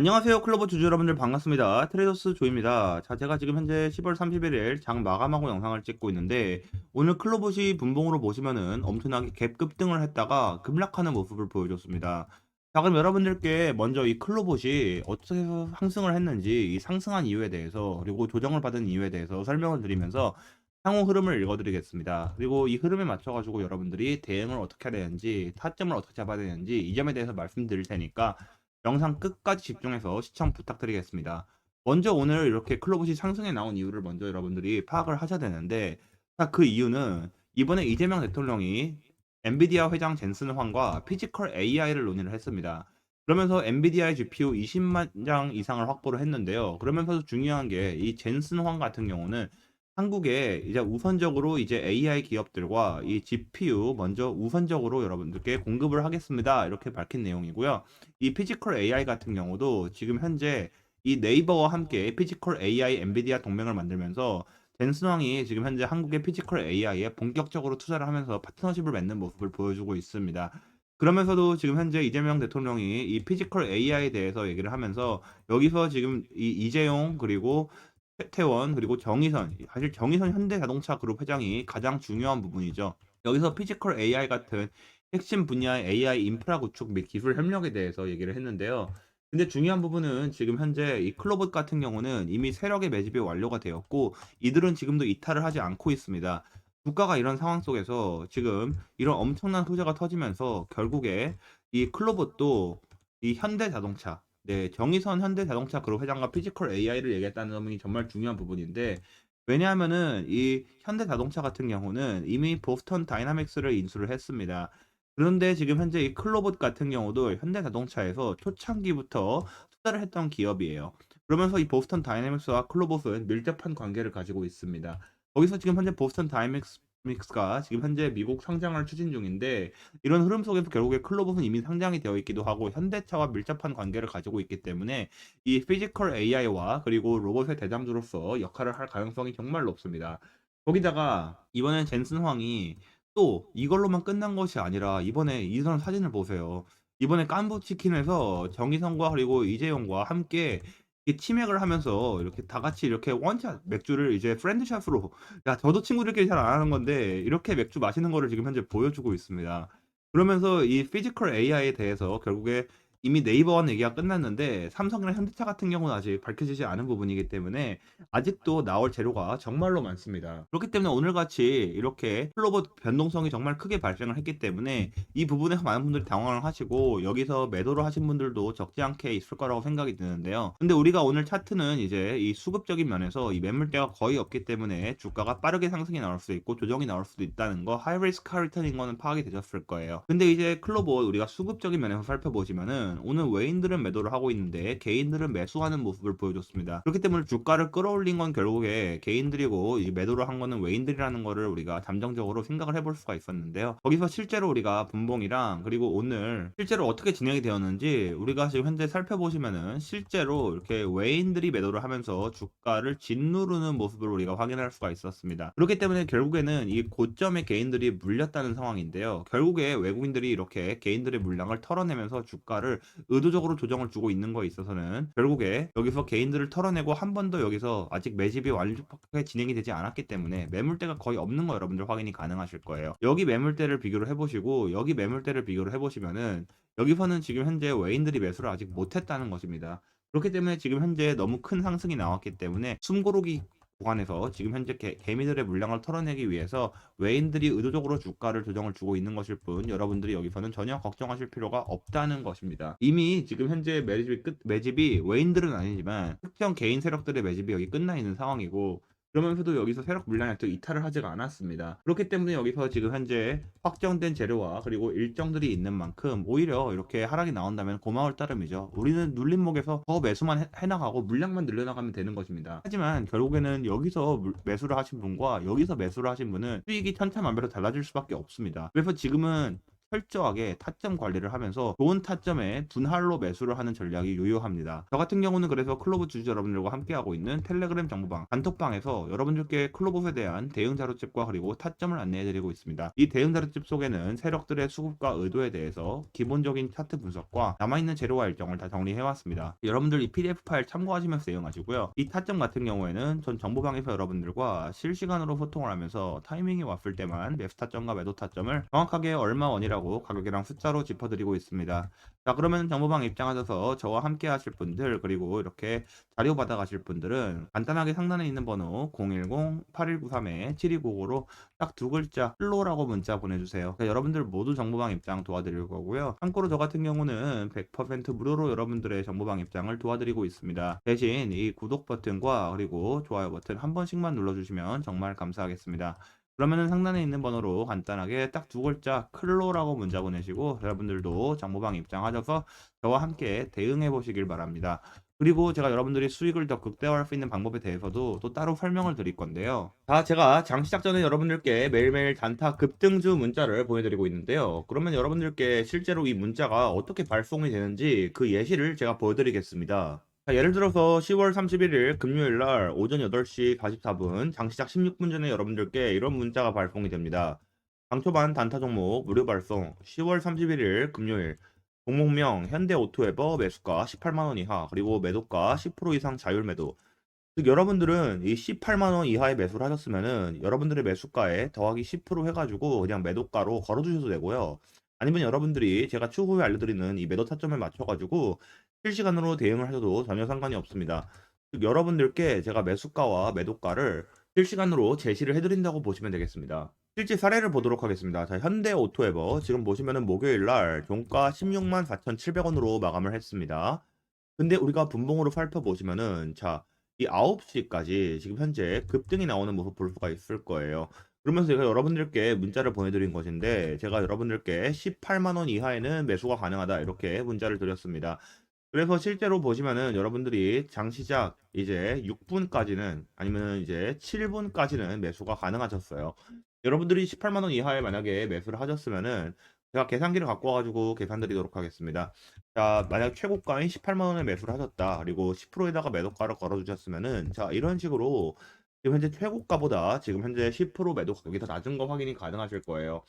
안녕하세요 클로버 주주 여러분들 반갑습니다. 트레이더스 조입니다. 자 제가 지금 현재 10월 31일 장 마감하고 영상을 찍고 있는데 오늘 클로버시 분봉으로 보시면은 엄청나게 갭 급등을 했다가 급락하는 모습을 보여줬습니다. 자 그럼 여러분들께 먼저 이 클로봇이 어떻게 상승을 했는지 이 상승한 이유에 대해서 그리고 조정을 받은 이유에 대해서 설명을 드리면서 향후 흐름을 읽어드리겠습니다. 그리고 이 흐름에 맞춰가지고 여러분들이 대응을 어떻게 해야 되는지 타점을 어떻게 잡아야 되는지 이 점에 대해서 말씀드릴 테니까 영상 끝까지 집중해서 시청 부탁드리겠습니다. 먼저 오늘 이렇게 클로봇이 상승에 나온 이유를 먼저 여러분들이 파악을 하셔야 되는데 그 이유는 이번에 이재명 대통령이 엔비디아 회장 젠슨 황과 피지컬 AI를 논의를 했습니다. 그러면서 엔비디아의 GPU 20만 장 이상을 확보를 했는데요. 그러면서 중요한 게 이 젠슨 황 같은 경우는 한국에 이제 우선적으로 이제 AI 기업들과 이 GPU 먼저 우선적으로 여러분들께 공급을 하겠습니다. 이렇게 밝힌 내용이고요. 이 피지컬 AI 같은 경우도 지금 현재 이 네이버와 함께 피지컬 AI 엔비디아 동맹을 만들면서 젠슨왕이 지금 현재 한국의 피지컬 AI에 본격적으로 투자를 하면서 파트너십을 맺는 모습을 보여주고 있습니다. 그러면서도 지금 현재 이재명 대통령이 이 피지컬 AI에 대해서 얘기를 하면서 여기서 지금 이 이재용 그리고 태태원 그리고 정의선 사실 정의선 현대자동차 그룹 회장이 가장 중요한 부분이죠. 여기서 피지컬 AI 같은 핵심 분야의 AI 인프라 구축 및 기술 협력에 대해서 얘기를 했는데요. 근데 중요한 부분은 지금 현재 이 클로봇 같은 경우는 이미 세력의 매집이 완료가 되었고 이들은 지금도 이탈을 하지 않고 있습니다. 주가가 이런 상황 속에서 지금 이런 엄청난 소재가 터지면서 결국에 이 클로봇도 이 현대 자동차 네, 정의선 현대자동차 그룹 회장과 피지컬 AI를 얘기했다는 점이 정말 중요한 부분인데 왜냐하면은 이 현대자동차 같은 경우는 이미 보스턴 다이나믹스를 인수를 했습니다. 그런데 지금 현재 이 클로봇 같은 경우도 현대자동차에서 초창기부터 투자를 했던 기업이에요. 그러면서 이 보스턴 다이나믹스와 클로봇은 밀접한 관계를 가지고 있습니다. 거기서 지금 현재 보스턴 다이나믹스 믹스가 지금 현재 미국 상장을 추진 중인데 이런 흐름 속에서 결국에 클로봇은 이미 상장이 되어 있기도 하고 현대차와 밀접한 관계를 가지고 있기 때문에 이 피지컬 AI와 그리고 로봇의 대장주로서 역할을 할 가능성이 정말 높습니다. 거기다가 이번엔 젠슨 황이 또 이걸로만 끝난 것이 아니라 이번에 이런 사진을 보세요. 이번에 깐부 치킨에서 정희성과 그리고 이재용과 함께 이 치맥을 하면서 이렇게 다 같이 이렇게 원샷 맥주를 이제 프렌드샷으로 야 저도 친구들끼리 잘 안 하는 건데 이렇게 맥주 마시는 거를 지금 현재 보여주고 있습니다. 그러면서 이 피지컬 AI에 대해서 결국에 이미 네이버와 얘기가 끝났는데 삼성이나 현대차 같은 경우는 아직 밝혀지지 않은 부분이기 때문에 아직도 나올 재료가 정말로 많습니다. 그렇기 때문에 오늘같이 이렇게 플로봇 변동성이 정말 크게 발생을 했기 때문에 이 부분에서 많은 분들이 당황을 하시고 여기서 매도를 하신 분들도 적지 않게 있을 거라고 생각이 드는데요. 근데 우리가 오늘 차트는 이제 이 수급적인 면에서 이 매물대가 거의 없기 때문에 주가가 빠르게 상승이 나올 수도 있고 조정이 나올 수도 있다는 거 하이리스크 하리턴인 거는 파악이 되셨을 거예요. 근데 이제 클로봇 우리가 수급적인 면에서 살펴보시면은 보면은 오늘 외인들은 매도를 하고 있는데 개인들은 매수하는 모습을 보여줬습니다. 그렇기 때문에 주가를 끌어올린 건 결국에 개인들이고 매도를 한 거는 외인들이라는 거를 우리가 잠정적으로 생각을 해볼 수가 있었는데요. 거기서 실제로 우리가 분봉이랑 그리고 오늘 실제로 어떻게 진행이 되었는지 우리가 지금 현재 살펴보시면은 실제로 이렇게 외인들이 매도를 하면서 주가를 짓누르는 모습을 우리가 확인할 수가 있었습니다. 그렇기 때문에 결국에는 이 고점에 개인들이 물렸다는 상황인데요. 결국에 외국인들이 이렇게 개인들의 물량을 털어내면서 주가를 의도적으로 조정을 주고 있는 거에 있어서는 결국에 여기서 개인들을 털어내고 한 번 더 여기서 아직 매집이 완벽하게 진행이 되지 않았기 때문에 매물대가 거의 없는 거 여러분들 확인이 가능하실 거예요. 여기 매물대를 비교를 해보시고 여기 매물대를 비교를 해보시면은 여기서는 지금 현재 외인들이 매수를 아직 못했다는 것입니다. 그렇기 때문에 지금 현재 너무 큰 상승이 나왔기 때문에 숨고르기 구간에서 지금 현재 개, 개미들의 물량을 털어내기 위해서 외인들이 의도적으로 주가를 조정을 주고 있는 것일 뿐 여러분들이 여기서는 전혀 걱정하실 필요가 없다는 것입니다. 이미 지금 현재 매집이 끝 매집이 외인들은 아니지만 특정 개인 세력들의 매집이 여기 끝나 있는 상황이고 그러면서도 여기서 세력 물량이 또 이탈을 하지가 않았습니다. 그렇기 때문에 여기서 지금 현재 확정된 재료와 그리고 일정들이 있는 만큼 오히려 이렇게 하락이 나온다면 고마울 따름이죠. 우리는 눌림목에서 더 매수만 해, 나가고 물량만 늘려나가면 되는 것입니다. 하지만 결국에는 여기서 매수를 하신 분과 여기서 매수를 하신 분은 수익이 천차만별로 달라질 수밖에 없습니다. 그래서 지금은 철저하게 타점 관리를 하면서 좋은 타점에 분할로 매수를 하는 전략이 유효합니다. 저 같은 경우는 그래서 클로브 주주 여러분들과 함께하고 있는 텔레그램 정보방 단톡방에서 여러분들께 클로브에 대한 대응 자료집과 그리고 타점을 안내해드리고 있습니다. 이 대응 자료집 속에는 세력들의 수급과 의도에 대해서 기본적인 차트 분석과 남아있는 재료와 일정을 다 정리해왔습니다. 여러분들 이 PDF 파일 참고하시면서 대응하시고요. 이 타점 같은 경우에는 전 정보방에서 여러분들과 실시간으로 소통을 하면서 타이밍이 왔을 때만 매수 타점과 매도 타점을 정확하게 얼마 원이라고 가격이랑 숫자로 짚어드리고 있습니다. 자 그러면 정보방 입장하셔서 저와 함께 하실 분들 그리고 이렇게 자료 받아 가실 분들은 간단하게 상단에 있는 번호 010-8193-7295로 딱 두 글자 플로라고 문자 보내주세요. 그러니까 여러분들 모두 정보방 입장 도와드릴 거고요. 참고로 저 같은 경우는 100% 무료로 여러분들의 정보방 입장을 도와드리고 있습니다. 대신 이 구독 버튼과 그리고 좋아요 버튼 한 번씩만 눌러주시면 정말 감사하겠습니다. 그러면은 상단에 있는 번호로 간단하게 딱 두 글자 클로라고 문자 보내시고 여러분들도 정보방 입장하셔서 저와 함께 대응해 보시길 바랍니다. 그리고 제가 여러분들이 수익을 더 극대화할 수 있는 방법에 대해서도 또 따로 설명을 드릴 건데요. 자, 제가 장 시작 전에 여러분들께 매일매일 단타 급등주 문자를 보내드리고 있는데요. 그러면 여러분들께 실제로 이 문자가 어떻게 발송이 되는지 그 예시를 제가 보여드리겠습니다. 자, 예를 들어서 10월 31일 금요일 날 오전 8시 44분 장 시작 16분 전에 여러분들께 이런 문자가 발송이 됩니다. 당초반 단타 종목 무료 발송 10월 31일 금요일 종목명 현대 오토에버 매수가 18만원 이하 그리고 매도가 10% 이상 자율 매도 즉 여러분들은 이 18만원 이하의 매수를 하셨으면은 여러분들의 매수가에 더하기 10% 해가지고 그냥 매도가로 걸어주셔도 되고요 아니면 여러분들이 제가 추후에 알려드리는 이 매도 타점을 맞춰가지고 실시간으로 대응을 하셔도 전혀 상관이 없습니다 즉 여러분들께 제가 매수가와 매도가를 실시간으로 제시를 해드린다고 보시면 되겠습니다 실제 사례를 보도록 하겠습니다. 자, 현대 오토에버 지금 보시면은 목요일 날 종가 16만 4,700원으로 마감을 했습니다. 근데 우리가 분봉으로 살펴보시면은 자, 이 9시까지 지금 현재 급등이 나오는 모습 볼 수가 있을 거예요. 그러면서 제가 여러분들께 문자를 보내드린 것인데 제가 여러분들께 18만 원 이하에는 매수가 가능하다 이렇게 문자를 드렸습니다. 그래서 실제로 보시면은 여러분들이 장 시작 이제 6분까지는 아니면 이제 7분까지는 매수가 가능하셨어요. 여러분들이 18만 원 이하에 만약에 매수를 하셨으면은 제가 계산기를 갖고 와가지고 계산 드리도록 하겠습니다. 자, 만약 최고가인 18만 원에 매수를 하셨다. 그리고 10%에다가 매도가를 걸어주셨으면은 자, 이런 식으로 지금 현재 최고가보다 지금 현재 10% 매도 가격이 더 낮은 거 확인이 가능하실 거예요.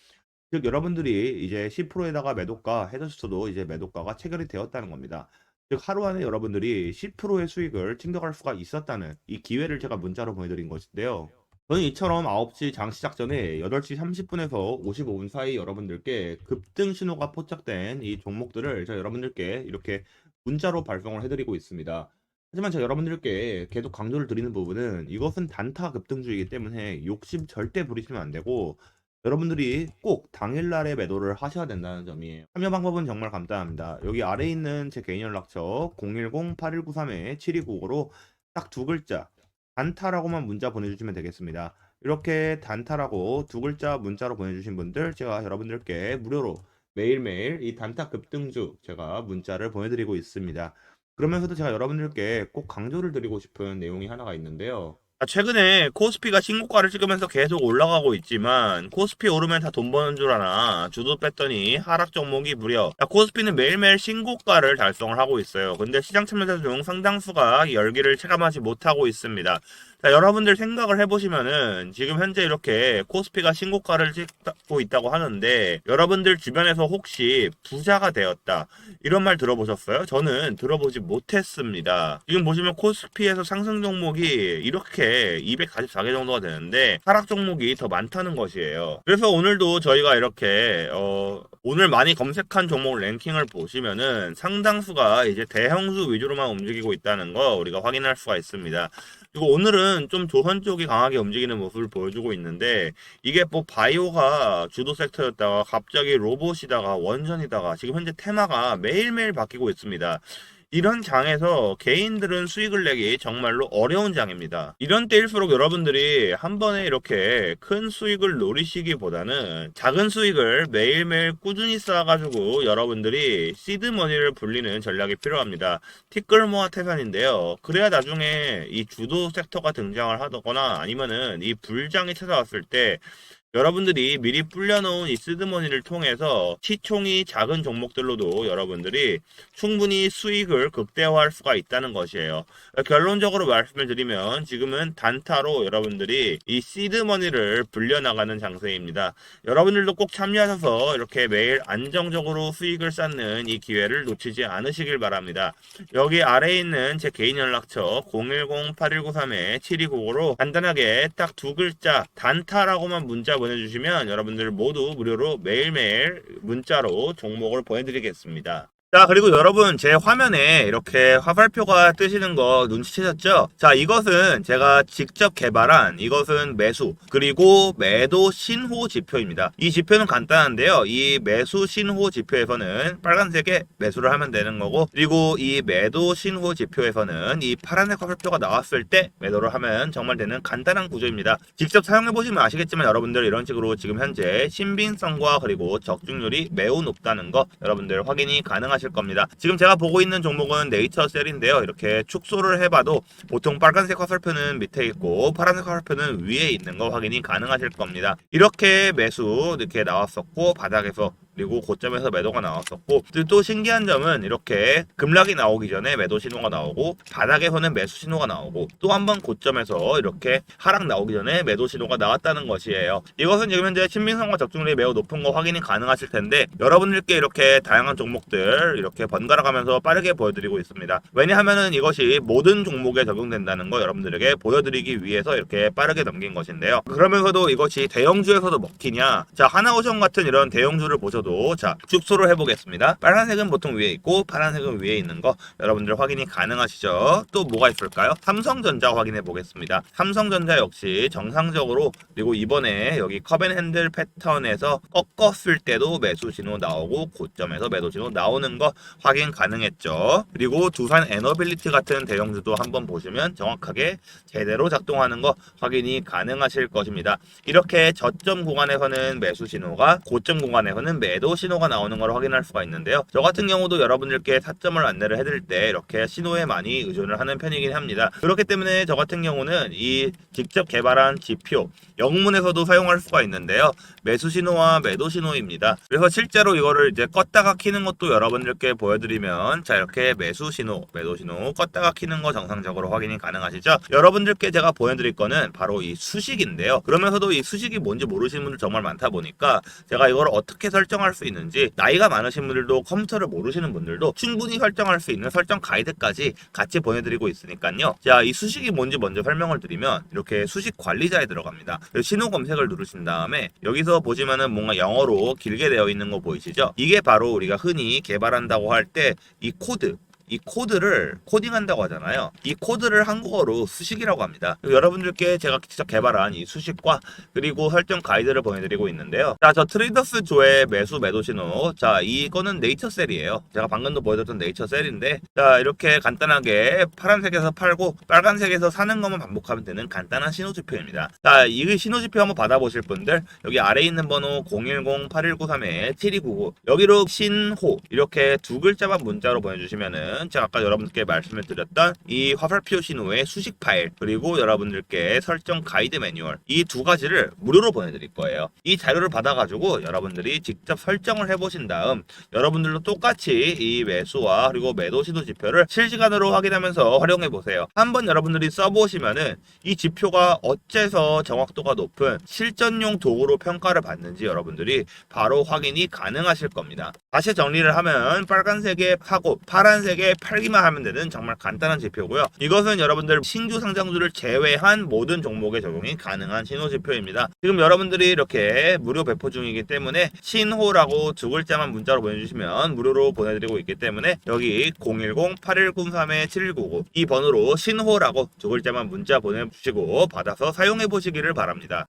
즉 여러분들이 이제 10%에다가 매도가 해줬어도 이제 매도가가 체결이 되었다는 겁니다. 즉 하루 안에 여러분들이 10%의 수익을 챙겨갈 수가 있었다는 이 기회를 제가 문자로 보내드린 것인데요. 저는 이처럼 9시 장 시작 전에 8시 30분에서 55분 사이 여러분들께 급등 신호가 포착된 이 종목들을 제가 여러분들께 이렇게 문자로 발송을 해드리고 있습니다. 하지만 제가 여러분들께 계속 강조를 드리는 부분은 이것은 단타 급등주이기 때문에 욕심 절대 부리시면 안 되고 여러분들이 꼭 당일날에 매도를 하셔야 된다는 점이에요. 참여 방법은 정말 간단합니다. 여기 아래에 있는 제 개인 연락처 010-8193-7295로 딱 두 글자 단타라고만 문자 보내주시면 되겠습니다. 이렇게 단타라고 두 글자 문자로 보내주신 분들 제가 여러분들께 무료로 매일매일 이 단타 급등주 제가 문자를 보내드리고 있습니다. 그러면서도 제가 여러분들께 꼭 강조를 드리고 싶은 내용이 하나가 있는데요. 아, 최근에 코스피가 신고가를 찍으면서 계속 올라가고 있지만 코스피 오르면 다 돈 버는 줄 아나 주도 뺐더니 하락 종목이 무려 야, 코스피는 매일매일 신고가를 달성을 하고 있어요. 근데 시장 참여자 중 상당수가 열기를 체감하지 못하고 있습니다. 자, 여러분들 생각을 해보시면은 지금 현재 이렇게 코스피가 신고가를 찍고 있다고 하는데 여러분들 주변에서 혹시 부자가 되었다 이런 말 들어보셨어요? 저는 들어보지 못했습니다. 지금 보시면 코스피에서 상승 종목이 이렇게 244개 정도가 되는데 하락 종목이 더 많다는 것이에요. 그래서 오늘도 저희가 이렇게 어, 오늘 많이 검색한 종목 랭킹을 보시면은 상당수가 이제 대형수 위주로만 움직이고 있다는 거 우리가 확인할 수가 있습니다. 그리고 오늘은 좀 조선 쪽이 강하게 움직이는 모습을 보여주고 있는데 이게 뭐 바이오가 주도 섹터였다가 갑자기 로봇이다가 원전이다가 지금 현재 테마가 매일매일 바뀌고 있습니다. 이런 장에서 개인들은 수익을 내기 정말로 어려운 장입니다. 이런 때일수록 여러분들이 한 번에 이렇게 큰 수익을 노리시기보다는 작은 수익을 매일매일 꾸준히 쌓아가지고 여러분들이 시드머니를 불리는 전략이 필요합니다. 티끌 모아 태산인데요. 그래야 나중에 이 주도 섹터가 등장을 하거나 아니면은 이 불장이 찾아왔을 때 여러분들이 미리 불려놓은 이 시드머니를 통해서 시총이 작은 종목들로도 여러분들이 충분히 수익을 극대화할 수가 있다는 것이에요. 결론적으로 말씀을 드리면 지금은 단타로 여러분들이 이 시드머니를 불려나가는 장세입니다. 여러분들도 꼭 참여하셔서 이렇게 매일 안정적으로 수익을 쌓는 이 기회를 놓치지 않으시길 바랍니다. 여기 아래에 있는 제 개인 연락처 010-8193-7295로 간단하게 딱 두 글자 단타라고만 문자 보내주시면 여러분들 모두 무료로 매일매일 문자로 종목을 보내드리겠습니다. 자, 그리고 여러분, 제 화면에 이렇게 화살표가 뜨시는 거 눈치채셨죠? 자, 이것은 제가 직접 개발한 이것은 매수, 그리고 매도 신호 지표입니다. 이 지표는 간단한데요. 이 매수 신호 지표에서는 빨간색에 매수를 하면 되는 거고, 그리고 이 매도 신호 지표에서는 이 파란색 화살표가 나왔을 때 매도를 하면 정말 되는 간단한 구조입니다. 직접 사용해보시면 아시겠지만 여러분들 이런 식으로 지금 현재 신빙성과 그리고 적중률이 매우 높다는 거 여러분들 확인이 가능하 실 겁니다. 지금 제가 보고 있는 종목은 네이처셀인데요. 이렇게 축소를 해봐도 보통 빨간색 화살표는 밑에 있고 파란색 화살표는 위에 있는 거 확인이 가능하실 겁니다. 이렇게 매수 이렇게 나왔었고 바닥에서 그리고 고점에서 매도가 나왔었고 또 신기한 점은 이렇게 급락이 나오기 전에 매도 신호가 나오고 바닥에서는 매수 신호가 나오고 또 한 번 고점에서 이렇게 하락 나오기 전에 매도 신호가 나왔다는 것이에요. 이것은 지금 현재 신빙성과 적중률이 매우 높은 거 확인이 가능하실 텐데 여러분들께 이렇게 다양한 종목들 이렇게 번갈아 가면서 빠르게 보여드리고 있습니다. 왜냐하면은 이것이 모든 종목에 적용된다는 거 여러분들에게 보여드리기 위해서 이렇게 빠르게 넘긴 것인데요. 그러면서도 이것이 대형주에서도 먹히냐? 자 하나오션 같은 이런 대형주를 보셔도 자 축소를 해보겠습니다. 빨간색은 보통 위에 있고 파란색은 위에 있는 거 여러분들 확인이 가능하시죠? 또 뭐가 있을까요? 삼성전자 확인해 보겠습니다. 삼성전자 역시 정상적으로 그리고 이번에 여기 컵앤핸들 패턴에서 꺾었을 때도 매수 신호 나오고 고점에서 매도 신호 나오는 거 확인 가능했죠. 그리고 두산 에너빌리티 같은 대형주도 한번 보시면 정확하게 제대로 작동하는 거 확인이 가능하실 것입니다. 이렇게 저점 구간에서는 매수 신호가 고점 구간에서는 매도 신호가 나오는 걸 확인할 수가 있는데요. 저 같은 경우도 여러분들께 타점을 안내를 해드릴 때 이렇게 신호에 많이 의존을 하는 편이긴 합니다. 그렇기 때문에 저 같은 경우는 이 직접 개발한 지표 영문에서도 사용할 수가 있는데요. 매수 신호와 매도 신호입니다. 그래서 실제로 이거를 이제 껐다가 키는 것도 여러분들 께 보여드리면 자 이렇게 매수 신호, 매도 신호 껐다가 키는 거 정상적으로 확인이 가능하시죠? 여러분들께 제가 보여드릴 거는 바로 이 수식인데요. 그러면서도 이 수식이 뭔지 모르시는 분들 정말 많다 보니까 제가 이걸 어떻게 설정할 수 있는지 나이가 많으신 분들도 컴퓨터를 모르시는 분들도 충분히 설정할 수 있는 설정 가이드까지 같이 보내드리고 있으니까요. 자, 이 수식이 뭔지 먼저 설명을 드리면 이렇게 수식 관리자에 들어갑니다. 신호 검색을 누르신 다음에 여기서 보시면은 뭔가 영어로 길게 되어 있는 거 보이시죠? 이게 바로 우리가 흔히 개발한 다고 할 때 이 코드 이 코드를 코딩한다고 하잖아요. 이 코드를 한국어로 수식이라고 합니다. 여러분들께 제가 직접 개발한 이 수식과 그리고 설정 가이드를 보내드리고 있는데요. 자, 저 트레이더스 조의 매수 매도 신호. 자, 이거는 네이처셀이에요. 제가 방금도 보여드렸던 네이처셀인데, 자, 이렇게 간단하게 파란색에서 팔고 빨간색에서 사는 것만 반복하면 되는 간단한 신호 지표입니다. 자, 이 신호 지표 한번 받아보실 분들 여기 아래에 있는 번호 010-8193-7299 여기로 신호 이렇게 두 글자만 문자로 보내주시면은 제가 아까 여러분들께 말씀을 드렸던 이 화살표 신호의 수식 파일 그리고 여러분들께 설정 가이드 매뉴얼 이 두 가지를 무료로 보내드릴 거예요. 이 자료를 받아가지고 여러분들이 직접 설정을 해보신 다음 여러분들도 똑같이 이 매수와 그리고 매도 신호 지표를 실시간으로 확인하면서 활용해 보세요. 한번 여러분들이 써보시면은 이 지표가 어째서 정확도가 높은 실전용 도구로 평가를 받는지 여러분들이 바로 확인이 가능하실 겁니다. 다시 정리를 하면 빨간색에 파고 파란색에 팔기만 하면 되는 정말 간단한 지표고요. 이것은 여러분들 신규 상장주를 제외한 모든 종목에 적용이 가능한 신호 지표입니다. 지금 여러분들이 이렇게 무료 배포 중이기 때문에 신호라고 두 글자만 문자로 보내주시면 무료로 보내드리고 있기 때문에 여기 010-8103-7199 이 번호로 신호라고 두 글자만 문자 보내주시고 받아서 사용해 보시기를 바랍니다.